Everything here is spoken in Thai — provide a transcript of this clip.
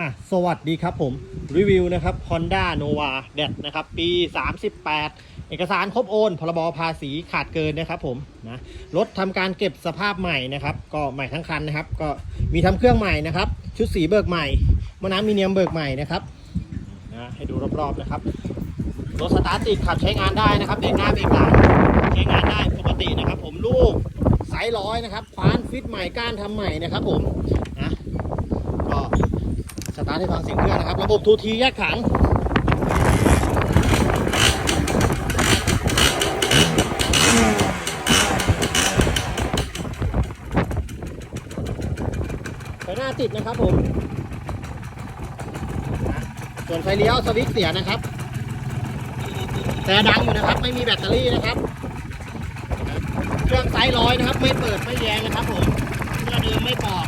อะสวัสดีครับผมรีวิวนะครับ Honda Nova d e นะครับ ปี 38 เอกสารครบโอนพรบภาษีขาดเกินนะครับผมนะรถทำการเก็บสภาพใหม่นะครับ ก็ใหม่ทั้งคันนะครับ ก็มีทำเครื่องใหม่นะครับ ชุดสีเบิกใหม่มอน้ำมีเนียมเบิกใหม่นะครับนะให้ดูรอบๆนะครับรถสตาร์ทติดขับใช้งานได้นะครับเบรกหน้าเบรกหลังใช้งานได้ปกตินะครับ ผมลูกไซส์ร้อยนะครับควานฟิตใหม่ก้านทำใหม่นะครับ ผม สตาร์ทให้ฟังเสียงเครื่องนะครับ ระบบทูทีแยกขังไฟหน้าติดนะครับผม ส่วนไฟเลี้ยวสวิตช์เสียนะครับ แต่ดังอยู่นะครับ ไม่มีแบตเตอรี่นะครับ เครื่องไซส์ร้อยนะครับ ไม่เปิดไม่แยงนะครับผมเครื่องเดิมไม่ปอก